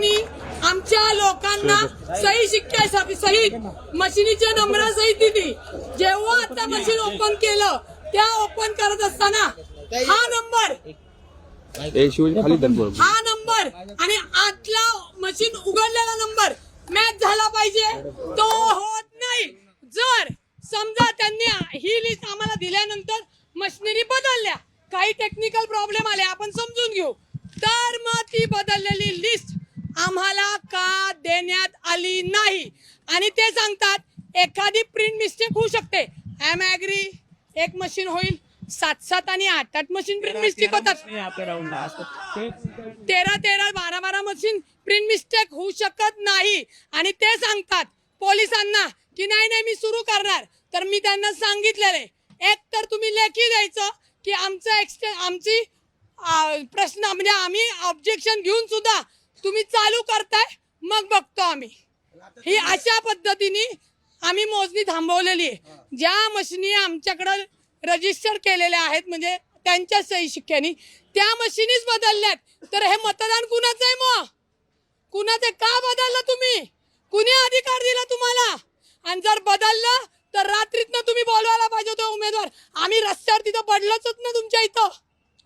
आरोनी आमच्या लोकांना सही शिक्क्या सहित मशिनीच्या नंबरा सहित दिली. जेव्हा आता मशीन ओपन केलं त्या ओपन करत असताना हा नंबर हा नंबर आणि आतला मशीन उघडलेला नंबर मॅच झाला पाहिजे. तो होत नाही. जर समजा त्यांनी ही लिस्ट आम्हाला दिल्यानंतर मशिनरी बदलल्या काही टेक्निकल प्रॉब्लेम आले आपण समजून घेऊ. तर मग ती बदललेली लिस्ट आम्हाला का देण्यात आली नाही? आणि ते सांगतात एखादी प्रिंट मिस्टेक होऊ शकते. एम ॲग्री एक मशीन होईल सात सात आणि आठ आठ मशीन प्रिंट मिस्टेक होतात. तेरा तेरा बारा बारा मशीन प्रिंट मिस्टेक होऊ शकत नाही. आणि ते सांगतात पोलिसांना की नाही नाही मी सुरू करणार. तर मी त्यांना सांगितलेले. एक तर तुम्ही लेखी द्यायचं की आमचं एक्सटे आमची प्रश्न म्हणजे आम्ही ऑब्जेक्शन घेऊन सुद्धा तुम्ही चालू करताय मग बघतो आम्ही. ही अशा पद्धतीने आम्ही मोजणी थांबवलेली आहे. ज्या मशिनी आमच्याकडं रजिस्टर केलेल्या आहेत म्हणजे त्यांच्या सही शिक्क्यानी त्या मशिनीच बदलल्यात. तर हे मतदान कुणाचं आहे मग? कुणाचं का बदललं तुम्ही? कुणी अधिकार दिला तुम्हाला? आणि जर बदललं तर रात्रीतनं तुम्ही बोलवायला पाहिजे होते उमेदवार. आम्ही रस्त्यावर तिथं पडलोच ना तुमच्या इथं.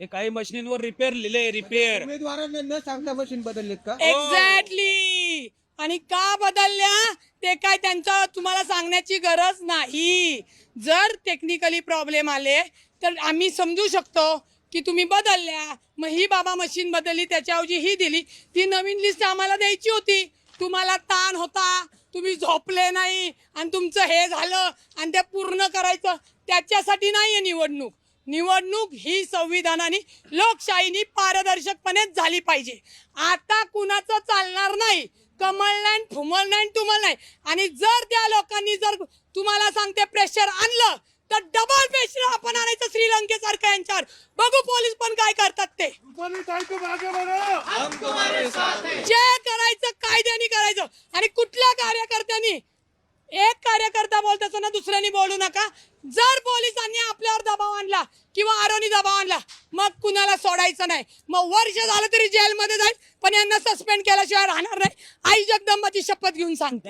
हे काही मशिनींवर रिपेअर लिहिले रिपेअर उमेदवारांना न सांगता मशीन बदललेत का? एक्झॅक्टली आणि का बदलल्या? ते काय त्यांचं तुम्हाला सांगण्याची गरज नाही. जर टेक्निकली प्रॉब्लेम आले तर आम्ही समजू शकतो की तुम्ही बदलल्या. मग ही बाबा मशीन बदलली त्याच्याऐवजी ही दिली. ती नवीन लिस्ट आम्हाला द्यायची होती. तुम्हाला ताण होता तुम्ही झोपले नाही आणि तुमचं हे झालं आणि ते पूर्ण करायचं त्याच्यासाठी नाहीये निवडणूक. निवडणूक ही संविधानाने लोकशाहीनी पारदर्शकपणेच झाली पाहिजे. आता कुणाचं चालणार नाही? कमळ नाही फुमल नाही टुमल नाही. आणि जर त्या लोकांनी जर तुम्हाला सांगते प्रेशर आणलं तर डबल प्रेशर आपण आणायचं श्रीलंकेसारखं यांच्यावर. बघू पोलीस पण काय करतात ते. जे करायचं कायद्याने करायचं. आणि कुठल्या कार्यकर्त्यांनी एक कार्यकर्ता बोलत असताना दुसऱ्यानी बोलू नका. जर पोलिसांनी आपल्यावर दबाव आणला किंवा आरोनी दबाव आणला मग कुणाला सोडायचं नाही. मग वर्ष झालं तरी जेलमध्ये जाईल पण यांना सस्पेंड केल्याशिवाय राहणार नाही. आई जगदंबाची शपथ घेऊन सांगते.